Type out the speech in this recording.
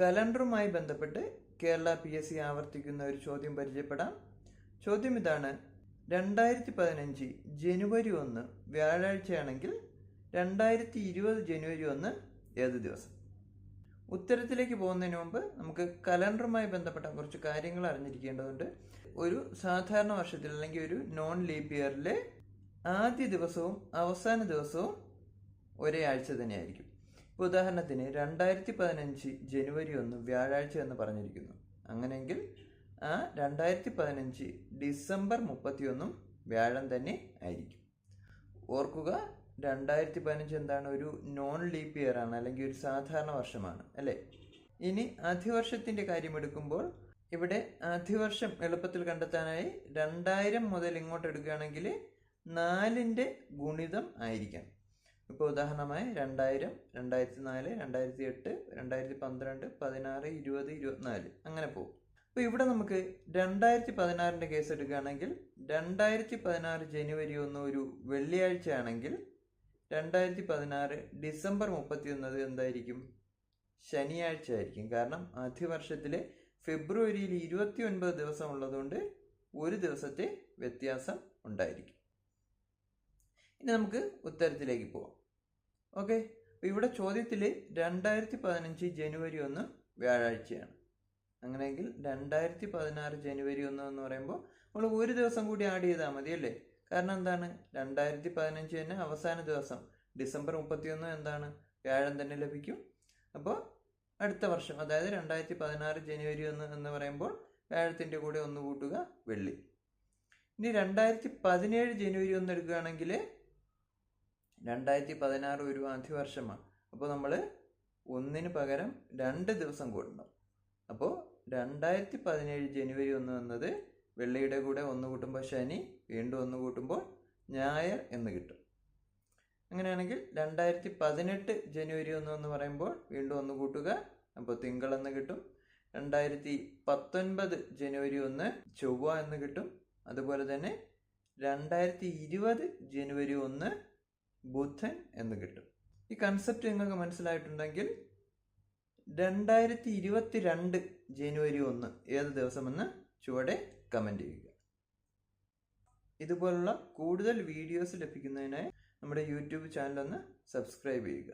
കലണ്ടറുമായി ബന്ധപ്പെട്ട് Kerala P S C ആവർത്തിക്കുന്ന ഒരു ചോദ്യം പരിചയപ്പെടാം. ചോദ്യം ഇതാണ്. രണ്ടായിരത്തി പതിനഞ്ച് ജനുവരി ഒന്ന് വ്യാഴാഴ്ചയാണെങ്കിൽ രണ്ടായിരത്തി ഇരുപത് ജനുവരി ഒന്ന് ഏത് ദിവസം? ഉത്തരത്തിലേക്ക് പോകുന്നതിന് മുമ്പ് നമുക്ക് കലണ്ടറുമായി ബന്ധപ്പെട്ട കുറച്ച് കാര്യങ്ങൾ അറിഞ്ഞിരിക്കേണ്ടതുണ്ട്. ഒരു സാധാരണ വർഷത്തിൽ അല്ലെങ്കിൽ ഒരു നോൺ ലീപ് ഇയറിലെ ആദ്യ ദിവസവും അവസാന ദിവസവും ഒരേ ആഴ്ച തന്നെയായിരിക്കും. ഇപ്പോൾ ഉദാഹരണത്തിന് രണ്ടായിരത്തി പതിനഞ്ച് ജനുവരി ഒന്ന് വ്യാഴാഴ്ച എന്ന് പറഞ്ഞിരിക്കുന്നു. അങ്ങനെയെങ്കിൽ ആ രണ്ടായിരത്തി പതിനഞ്ച് ഡിസംബർ മുപ്പത്തിയൊന്നും വ്യാഴം തന്നെ ആയിരിക്കും. ഓർക്കുക രണ്ടായിരത്തി പതിനഞ്ച് എന്താണ്? ഒരു നോൺ ലീപ്പ് ഇയർ ആണ് അല്ലെങ്കിൽ ഒരു സാധാരണ വർഷമാണ് അല്ലേ? ഇനി അധിവർഷത്തിന്റെ കാര്യം എടുക്കുമ്പോൾ ഇവിടെ അധിവർഷം എളുപ്പത്തിൽ കണ്ടെത്താനായി രണ്ടായിരം മുതൽ ഇങ്ങോട്ട് എടുക്കുകയാണെങ്കിൽ നാലിന്റെ ഗുണിതം ആയിരിക്കണം. ഇപ്പോൾ ഉദാഹരണമായി രണ്ടായിരം രണ്ടായിരത്തി നാല് രണ്ടായിരത്തി എട്ട് രണ്ടായിരത്തി പന്ത്രണ്ട് പതിനാറ് ഇരുപത് ഇരുപത്തിനാല്. അങ്ങനെ പോകും അപ്പോൾ ഇവിടെ നമുക്ക് രണ്ടായിരത്തി പതിനാറിന്റെ കേസ് എടുക്കുകയാണെങ്കിൽ രണ്ടായിരത്തി പതിനാറ് ജനുവരി ഒന്ന് ഒരു വെള്ളിയാഴ്ച ആണെങ്കിൽ രണ്ടായിരത്തി പതിനാറ് ഡിസംബർ മുപ്പത്തി ഒന്നത് എന്തായിരിക്കും? ശനിയാഴ്ച ആയിരിക്കും കാരണം അധിവർഷത്തിലെ ഫെബ്രുവരിയിൽ ഇരുപത്തി ഒൻപത് ദിവസം ഉള്ളതുകൊണ്ട് ഒരു ദിവസത്തെ വ്യത്യാസം ഉണ്ടായിരിക്കും. ഇനി നമുക്ക് ഉത്തരത്തിലേക്ക് പോവാം. ഓക്കെ. ഇവിടെ ചോദ്യത്തിൽ രണ്ടായിരത്തി പതിനഞ്ച് ജനുവരി ഒന്ന് വ്യാഴാഴ്ചയാണ്. അങ്ങനെയെങ്കിൽ രണ്ടായിരത്തി പതിനാറ് ജനുവരി ഒന്ന് എന്ന് പറയുമ്പോൾ നമ്മൾ ഒരു ദിവസം കൂടി ആഡ് ചെയ്താൽ മതി അല്ലേ? കാരണം എന്താണ്? രണ്ടായിരത്തി പതിനഞ്ച് തന്നെ അവസാന ദിവസം. ഡിസംബർ മുപ്പത്തിയൊന്ന് എന്താണ്? വ്യാഴം തന്നെ ലഭിക്കും. അപ്പോൾ അടുത്ത വർഷം അതായത് രണ്ടായിരത്തി പതിനാറ് ജനുവരി ഒന്ന് എന്ന് പറയുമ്പോൾ വ്യാഴത്തിന്റെ കൂടെ ഒന്ന് കൂട്ടുക വെള്ളി. ഇനി രണ്ടായിരത്തി പതിനേഴ് ജനുവരി ഒന്ന് എടുക്കുകയാണെങ്കിൽ രണ്ടായിരത്തി പതിനാറ് ഒരു ആദ്യവർഷമാണ് അപ്പോൾ നമ്മൾ ഒന്നിന് പകരം രണ്ട് ദിവസം കൂടണം അപ്പോൾ രണ്ടായിരത്തി പതിനേഴ് ജനുവരി ഒന്ന് എന്നത് വെള്ളിയുടെ കൂടെ ഒന്ന് കൂട്ടുമ്പോൾ ശനി വീണ്ടും ഒന്ന് കൂട്ടുമ്പോൾ ഞായർ എന്ന് കിട്ടും. അങ്ങനെയാണെങ്കിൽ രണ്ടായിരത്തി പതിനെട്ട് ജനുവരി ഒന്ന് എന്ന് പറയുമ്പോൾ വീണ്ടും ഒന്ന് കൂട്ടുക അപ്പോൾ തിങ്കൾ എന്ന് കിട്ടും. രണ്ടായിരത്തി പത്തൊൻപത് ജനുവരി ഒന്ന് ചൊവ്വ എന്ന് കിട്ടും. അതുപോലെ തന്നെ രണ്ടായിരത്തി ഇരുപത് ജനുവരി ഒന്ന് ബുധൻ എന്ന് കിട്ടും. ഈ കൺസെപ്റ്റ് നിങ്ങൾക്ക് മനസ്സിലായിട്ടുണ്ടെങ്കിൽ രണ്ടായിരത്തി ഇരുപത്തി രണ്ട് ജനുവരി ഒന്ന് ഏത് ദിവസമെന്ന് ചുവടെ കമന്റ് ചെയ്യുക. ഇതുപോലുള്ള കൂടുതൽ വീഡിയോസ് ലഭിക്കുന്നതിനായി നമ്മുടെ യൂട്യൂബ് ചാനൽ ഒന്ന് സബ്സ്ക്രൈബ് ചെയ്യുക.